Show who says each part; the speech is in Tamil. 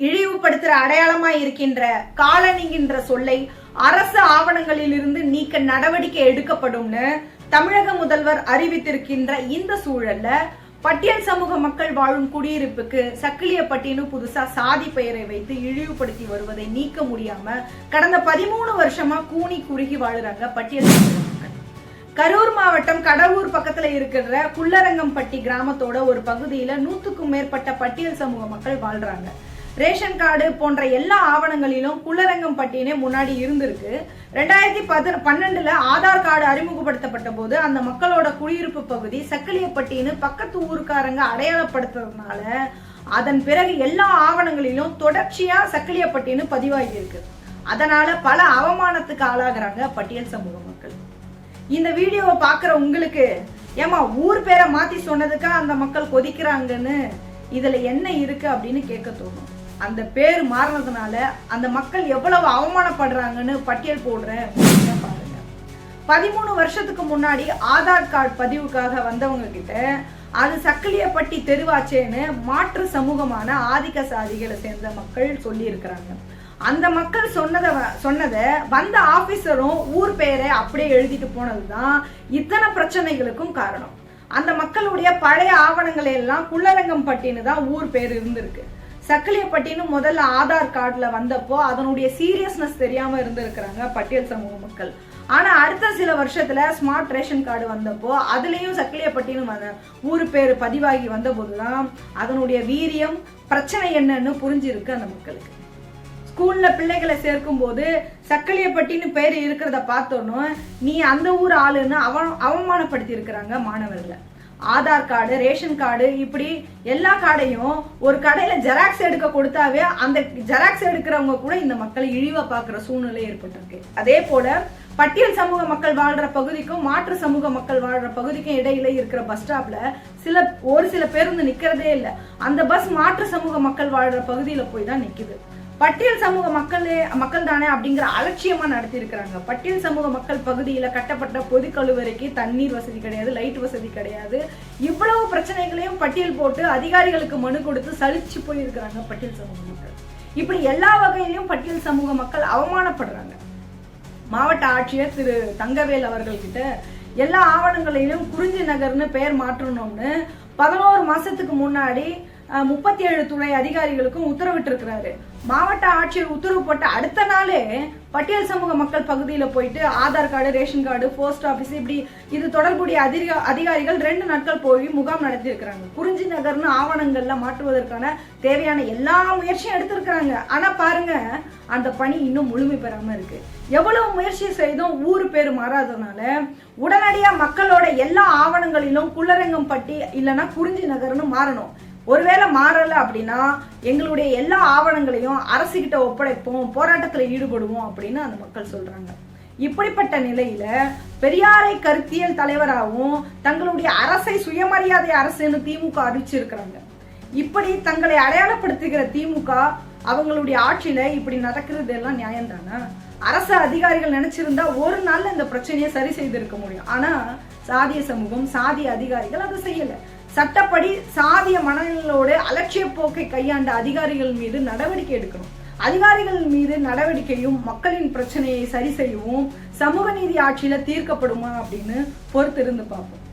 Speaker 1: இழிவுபடுத்துற அடையாளமாய் இருக்கின்ற காலனிங்கின்ற சொல்லை அரசு ஆவணங்களில் இருந்து நீக்க நடவடிக்கை எடுக்கப்படும்னு தமிழக முதல்வர் அறிவித்திருக்கின்ற இந்த சூழல்ல பட்டியல் சமூக மக்கள் வாழும் குடியிருப்புக்கு சக்கிலியப்பட்டின்னு புதுசா சாதி பெயரை வைத்து இழிவுபடுத்தி வருவதை நீக்க முடியாம கடந்த பதிமூணு வருஷமா கூனி குறுகி வாழுறாங்க பட்டியல் சமூக மக்கள். கரூர் மாவட்டம் கடவுர் பக்கத்துல இருக்கிற குள்ளரங்கம்பட்டி கிராமத்தோட ஒரு பகுதியில நூத்துக்கும் மேற்பட்ட பட்டியல் சமூக மக்கள் வாழ்றாங்க. ரேஷன் கார்டு போன்ற எல்லா ஆவணங்களிலும் குள்ளரங்கம்பட்டினே முன்னாடி இருந்திருக்கு. ரெண்டாயிரத்தி பதி பன்னெண்டுல ஆதார் கார்டு அறிமுகப்படுத்தப்பட்ட போது அந்த மக்களோட குடியிருப்பு பகுதி சக்கிலியப்பட்டின்னு பக்கத்து ஊருக்காரங்க அடையாளப்படுத்துறதுனால அதன் பிறகு எல்லா ஆவணங்களிலும் தொடர்ச்சியா சக்கிலியப்பட்டின்னு பதிவாகி இருக்கு அதனால பல அவமானத்துக்கு ஆளாகிறாங்க பட்டியல் சமூக மக்கள். இந்த வீடியோவை பார்க்குற உங்களுக்கு ஏமா ஊர் பேரை மாத்தி சொன்னதுக்கா அந்த மக்கள் கொதிக்கிறாங்கன்னு இதில் என்ன இருக்குது அப்படின்னு கேட்க தோணும். அந்த பேர் மாறினதுனால அந்த மக்கள் எவ்வளவு அவமானப்படுறாங்கன்னு பட்டியல் போடுறேன் பாருங்க. பதிமூணு வருஷத்துக்கு முன்னாடி ஆதார் கார்டு பதிவுக்காக வந்தவங்க கிட்ட அது சக்கிலியப்பட்டி தெருவாச்சேன்னு மாற்று சமூகமான ஆதிக்க சாதிகளை சேர்ந்த மக்கள் சொல்லியிருக்கிறாங்க. அந்த மக்கள் சொன்னதை வ- சொன்னதை வந்த ஆபீசரும் ஊர் பெயரை அப்படியே எழுதிட்டு போனதுதான் இத்தனை பிரச்சனைகளுக்கும் காரணம். அந்த மக்களுடைய பழைய ஆவணங்களை எல்லாம் குள்ளரங்கம்பட்டின்னு தான் ஊர் பேர் இருந்திருக்கு. சக்கிலியப்பட்டின்னு முதல்ல ஆதார் கார்டில் வந்தப்போ அதனுடைய சீரியஸ்னஸ் தெரியாமல் இருந்திருக்கிறாங்க பட்டியல் சமூக மக்கள். ஆனால் அடுத்த சில வருஷத்தில் ஸ்மார்ட் ரேஷன் கார்டு வந்தப்போ அதுலேயும் சக்கிலியப்பட்டின்னு வந்த ஊர் பேர் பதிவாகி வந்த தான் அதனுடைய வீரியம் பிரச்சனை என்னன்னு புரிஞ்சிருக்கு அந்த மக்களுக்கு. ஸ்கூல்ல பிள்ளைகளை சேர்க்கும் போது சக்கலியப்பட்டின்னு பேர் இருக்கிறத பார்த்தோன்னு நீ அந்த ஊர் ஆளுன்னு அவ அவமானப்படுத்தி இருக்கிறாங்க மாணவர்களை. ஆதார் கார்டு ரேஷன் கார்டு இப்படி எல்லா கார்டையும் ஒரு கடையில ஜெராக்ஸ் எடுக்க கொடுத்தாவே அந்த ஜெராக்ஸ் எடுக்கிறவங்க கூட இந்த மக்களை இழிவா பார்க்குற சூழ்நிலை ஏற்பட்டிருக்கு. அதே போல பட்டியல் சமூக மக்கள் வாழ்ற பகுதிக்கும் மாற்று சமூக மக்கள் வாழ்ற பகுதிக்கும் இடையில இருக்கிற பஸ் ஸ்டாப்ல சில ஒரு சில பேருந்து நிக்கிறதே இல்லை. அந்த பஸ் மாற்று சமூக மக்கள் வாழ்ற பகுதியில போய் தான் நிக்குது. பட்டியல் சமூக மக்கள் மக்கள் தானே அப்படிங்கிற அலட்சியமா நடத்தியிருக்கிறாங்க. பட்டியல் சமூக மக்கள் பகுதியில கட்டப்பட்ட பொது கழுவறைக்கு தண்ணீர் வசதி கிடையாது லைட் வசதி கிடையாது. இவ்வளவு பிரச்சனைகளையும் பட்டியல் போட்டு அதிகாரிகளுக்கு மனு கொடுத்து சலிச்சு போயிருக்கிறாங்க பட்டியல் சமூக மக்கள். இப்படி எல்லா வகையிலையும் பட்டியல் சமூக மக்கள் அவமானப்படுறாங்க. மாவட்ட ஆட்சியர் திரு தங்கவேல் அவர்கள்கிட்ட எல்லா ஆவணங்களிலும் குறிஞ்சி நகர்னு பெயர் மாற்றணும்னு பதினோரு மாசத்துக்கு முன்னாடி முப்பத்தி ஏழு துறை அதிகாரிகளுக்கும் உத்தரவிட்டிருக்கிறாரு. மாவட்ட ஆட்சியர் உத்தரவு போட்ட அடுத்த நாளே பட்டியல் சமூக மக்கள் பகுதியில போயிட்டு Aadhaar card ration card post office இப்படி இது தொடர்புடைய அதிக அதிகாரிகள் ரெண்டு நாட்கள் போய் முகாம் நடத்திருக்கிறாங்க குறிஞ்சி நகர்னு ஆவணங்கள்ல மாற்றுவதற்கான தேவையான எல்லா முயற்சியும் எடுத்திருக்கிறாங்க. ஆனா பாருங்க அந்த பணி இன்னும் முழுமை பெறாம இருக்கு. எவ்வளவு முயற்சி செய்தும் ஊர் பேர் மாறாததுனால உடனடியா மக்களோட எல்லா ஆவணங்களிலும் குள்ளரங்கம் பட்டி இல்லைன்னா குறிஞ்சி நகர்னு மாறணும். ஒருவேளை மாறல அப்படின்னா எங்களுடைய எல்லா ஆவணங்களையும் அரசுகிட்ட ஒப்படைப்போம் போராட்டத்துல ஈடுபடுவோம் அப்படின்னு அந்த மக்கள் சொல்றாங்க. இப்படிப்பட்ட நிலையில பெரியாரை கருத்தியல் தலைவராகவும் தங்களுடைய அரசை சுயமரியாதை அரசுன்னு திமுக அறிவிச்சிருக்கிறாங்க. இப்படி தங்களை அடையாளப்படுத்துகிற திமுக அவங்களுடைய ஆட்சியில இப்படி நடக்கிறது எல்லாம் நியாயம்தானா? அரசு அதிகாரிகள் நினைச்சிருந்தா ஒரு நாள்ல இந்த பிரச்சனையை சரி செய்திருக்க முடியும். ஆனா சாதிய சமூகம் சாதிய அதிகாரிகள் அதை செய்யலை. சட்டப்படி சாதிய மனநிலோடு அலட்சிய போக்கை கையாண்ட அதிகாரிகள் மீது நடவடிக்கை எடுக்கணும். அதிகாரிகள் மீது நடவடிக்கையும் மக்களின் பிரச்சனையை சரி செய்யவும் சமூக நீதி ஆட்சியில தீர்க்கப்படுமா அப்படின்னு பொறுத்திருந்து பார்ப்போம்.